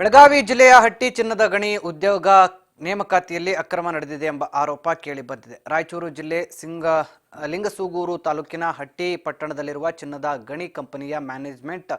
ಬೆಳಗಾವಿ ಜಿಲ್ಲೆಯ ಹಟ್ಟಿ ಚಿನ್ನದ ಗಣಿ ಉದ್ಯೋಗ ನೇಮಕಾತಿಯಲ್ಲಿ ಅಕ್ರಮ ನಡೆದಿದೆ ಎಂಬ ಆರೋಪ ಕೇಳಿಬಂದಿದೆ ರಾಯಚೂರು ಜಿಲ್ಲೆ ಸಿಂಗ, ಲಿಂಗಸೂಗೂರು ತಾಲೂಕಿನ ಹಟ್ಟಿ ಪಟ್ಟಣದಲ್ಲಿರುವ ಚಿನ್ನದ ಗಣಿ ಕಂಪನಿಯ ಮ್ಯಾನೇಜ್ಮೆಂಟ್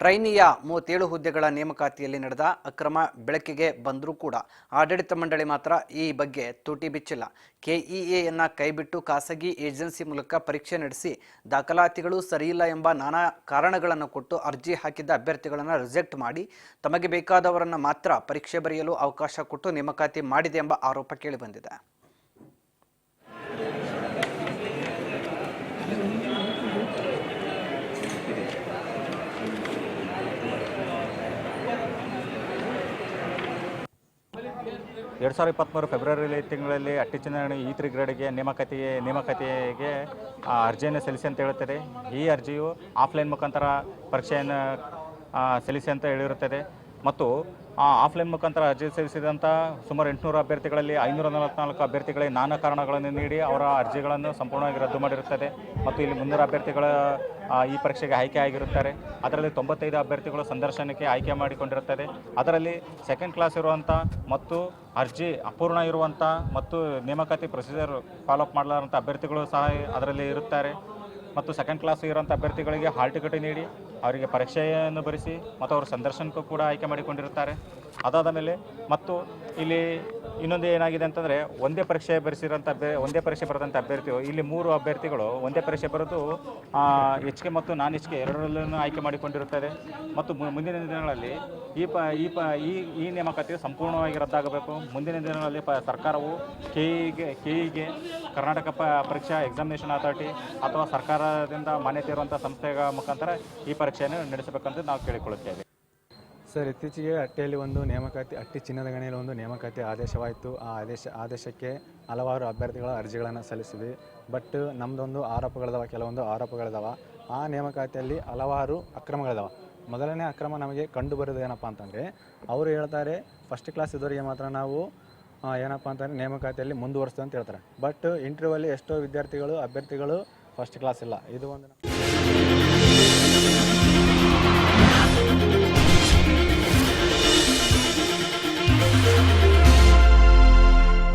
ಟ್ರೈನಿಯ ಮೂವತ್ತೇಳು ಹುದ್ದೆಗಳ ನೇಮಕಾತಿಯಲ್ಲಿ ನಡೆದ ಅಕ್ರಮ ಬೆಳಕಿಗೆ ಬಂದರೂ ಕೂಡ ಆಡಳಿತ ಮಂಡಳಿ ಮಾತ್ರ ಈ ಬಗ್ಗೆ ತೂಟಿ ಬಿಚ್ಚಿಲ್ಲ. ಕೆಇಎಯನ್ನು ಕೈಬಿಟ್ಟು ಖಾಸಗಿ ಏಜೆನ್ಸಿ ಮೂಲಕ ಪರೀಕ್ಷೆ ನಡೆಸಿ ದಾಖಲಾತಿಗಳು ಸರಿಯಿಲ್ಲ ಎಂಬ ನಾನಾ ಕಾರಣಗಳನ್ನು ಕೊಟ್ಟು ಅರ್ಜಿ ಹಾಕಿದ್ದ ಅಭ್ಯರ್ಥಿಗಳನ್ನು ರಿಜೆಕ್ಟ್ ಮಾಡಿ ತಮಗೆ ಬೇಕಾದವರನ್ನು ಮಾತ್ರ ಪರೀಕ್ಷೆ ಬರೆಯಲು ಅವಕಾಶ ಕೊಟ್ಟು ನೇಮಕಾತಿ ಮಾಡಿದೆ ಎಂಬ ಆರೋಪ ಕೇಳಿಬಂದಿದೆ. ಎರಡು ಸಾವಿರದ ಇಪ್ಪತ್ತ್ಮೂರು ಫೆಬ್ರವರಿ ತಿಂಗಳಲ್ಲಿ ಅಟ್ಟಿ ಚುನಾವಣೆ ಈ ತ್ರಿ ಗ್ರೇಡ್ಗೆ ನೇಮಕಾತಿಗೆ ನೇಮಕಾತಿಗೆ ಅರ್ಜಿಯನ್ನು ಸಲ್ಲಿಸಿ ಅಂತ ಹೇಳುತ್ತದೆ. ಈ ಅರ್ಜಿಯು ಆಫ್ಲೈನ್ ಮುಖಾಂತರ ಪರೀಕ್ಷೆಯನ್ನು ಸಲ್ಲಿಸಿ ಅಂತ ಹೇಳಿರುತ್ತದೆ. ಮತ್ತು ಆಫ್ಲೈನ್ ಮುಖಾಂತರ ಅರ್ಜಿ ಸಲ್ಲಿಸಿದಂಥ ಸುಮಾರು ಎಂಟುನೂರು ಅಭ್ಯರ್ಥಿಗಳಲ್ಲಿ ಐನೂರ ನಲವತ್ನಾಲ್ಕು ಅಭ್ಯರ್ಥಿಗಳಿಗೆ ನಾನಾ ಕಾರಣಗಳನ್ನು ನೀಡಿ ಅವರ ಅರ್ಜಿಗಳನ್ನು ಸಂಪೂರ್ಣವಾಗಿ ರದ್ದು ಮಾಡಿರುತ್ತದೆ. ಮತ್ತು ಇಲ್ಲಿ ಮುನ್ನೂರು ಅಭ್ಯರ್ಥಿಗಳ ಈ ಪರೀಕ್ಷೆಗೆ ಆಯ್ಕೆ ಆಗಿರುತ್ತಾರೆ. ಅದರಲ್ಲಿ ತೊಂಬತ್ತೈದು ಅಭ್ಯರ್ಥಿಗಳು ಸಂದರ್ಶನಕ್ಕೆ ಆಯ್ಕೆ ಮಾಡಿಕೊಂಡಿರುತ್ತದೆ. ಅದರಲ್ಲಿ ಸೆಕೆಂಡ್ ಕ್ಲಾಸ್ ಇರುವಂಥ ಮತ್ತು ಅರ್ಜಿ ಅಪೂರ್ಣ ಇರುವಂಥ ಮತ್ತು ನೇಮಕಾತಿ ಪ್ರೊಸೀಜರ್ ಫಾಲೋಅಪ್ ಮಾಡಲಾರಂಥ ಅಭ್ಯರ್ಥಿಗಳು ಸಹ ಅದರಲ್ಲಿ ಇರುತ್ತಾರೆ. ಮತ್ತು ಸೆಕೆಂಡ್ ಕ್ಲಾಸ್ ಇರುವಂಥ ಅಭ್ಯರ್ಥಿಗಳಿಗೆ ಹಾಲ್ ಟಿಕೆಟ್ ನೀಡಿ ಅವರಿಗೆ ಪರೀಕ್ಷೆಯನ್ನು ಬರೆಸಿ ಮತ್ತು ಅವರು ಸಂದರ್ಶನಕ್ಕೂ ಕೂಡ ಆಯ್ಕೆ ಮಾಡಿಕೊಂಡಿರುತ್ತಾರೆ. ಅದಾದ ಮೇಲೆ ಮತ್ತು ಇಲ್ಲಿ ಇನ್ನೊಂದು ಏನಾಗಿದೆ ಅಂತಂದರೆ, ಒಂದೇ ಪರೀಕ್ಷೆ ಬರೆಸಿರೋಂಥ ಅಭ್ಯ ಒಂದೇ ಪರೀಕ್ಷೆ ಬರೆದಂಥ ಅಭ್ಯರ್ಥಿಗಳು ಇಲ್ಲಿ ಮೂರು ಅಭ್ಯರ್ಥಿಗಳು ಒಂದೇ ಪರೀಕ್ಷೆ ಬರೆದು ಕೆ ಮತ್ತು ನಾನ್ ಕೆ ಎರಡರಲ್ಲೂ ಆಯ್ಕೆ ಮಾಡಿಕೊಂಡಿರುತ್ತದೆ. ಮತ್ತು ಮುಂದಿನ ದಿನಗಳಲ್ಲಿ ಈ ಪ ಈ ಪ, ಈ ಈ ನೇಮಕಾತಿ ಸಂಪೂರ್ಣವಾಗಿ ರದ್ದಾಗಬೇಕು. ಮುಂದಿನ ದಿನಗಳಲ್ಲಿ ಪ, ಸರ್ಕಾರವು ಕೆಇಗೆ ಕೆಇಗೆ, ಕರ್ನಾಟಕ ಪ, ಪರೀಕ್ಷಾ ಎಕ್ಸಾಮಿನೇಷನ್ ಅಥಾರಿಟಿ ಅಥವಾ ಸರ್ಕಾರದಿಂದ ಮಾನ್ಯತೆ ಇರುವಂಥ ಸಂಸ್ಥೆಗಳ ಮುಖಾಂತರ ಈ ಪರೀಕ್ಷೆಯನ್ನು ನಡೆಸಬೇಕಂತ ನಾವು ಕೇಳಿಕೊಳ್ಳುತ್ತೇವೆ. ಸರ್, ಇತ್ತೀಚೆಗೆ ಅಟ್ಟೆಯಲ್ಲಿ ಒಂದು ನೇಮಕಾತಿ, ಅಟ್ಟಿ ಚಿನ್ನದ ಗಣಿಯಲ್ಲಿ ಒಂದು ನೇಮಕಾತಿ ಆದೇಶವಾಯಿತು. ಆ ಆದೇಶ, ಆದೇಶಕ್ಕೆ ಹಲವಾರು ಅಭ್ಯರ್ಥಿಗಳ ಅರ್ಜಿಗಳನ್ನು ಸಲ್ಲಿಸಿದ್ವಿ. ಬಟ್ ನಮ್ಮದೊಂದು ಆರೋಪಗಳಿದಾವೆ, ಕೆಲವೊಂದು ಆರೋಪಗಳಿದಾವೆ. ಆ ನೇಮಕಾತಿಯಲ್ಲಿ ಹಲವಾರು ಅಕ್ರಮಗಳಿದಾವೆ. ಮೊದಲನೇ ಅಕ್ರಮ ನಮಗೆ ಕಂಡು ಬರೋದು ಏನಪ್ಪ ಅಂತಂದರೆ, ಅವರು ಹೇಳ್ತಾರೆ ಫಸ್ಟ್ ಕ್ಲಾಸ್ ಇದ್ದವರಿಗೆ ಮಾತ್ರ ನಾವು ಏನಪ್ಪ ಅಂತಂದರೆ ನೇಮಕಾತಿಯಲ್ಲಿ ಮುಂದುವರಿಸ್ತೇವೆ ಅಂತ ಹೇಳ್ತಾರೆ. ಬಟ್ ಇಂಟರ್ವ್ಯೂವಲ್ಲಿ ಎಷ್ಟೋ ವಿದ್ಯಾರ್ಥಿಗಳು, ಅಭ್ಯರ್ಥಿಗಳು ಫಸ್ಟ್ ಕ್ಲಾಸ್ ಇಲ್ಲ. ಇದು ಒಂದು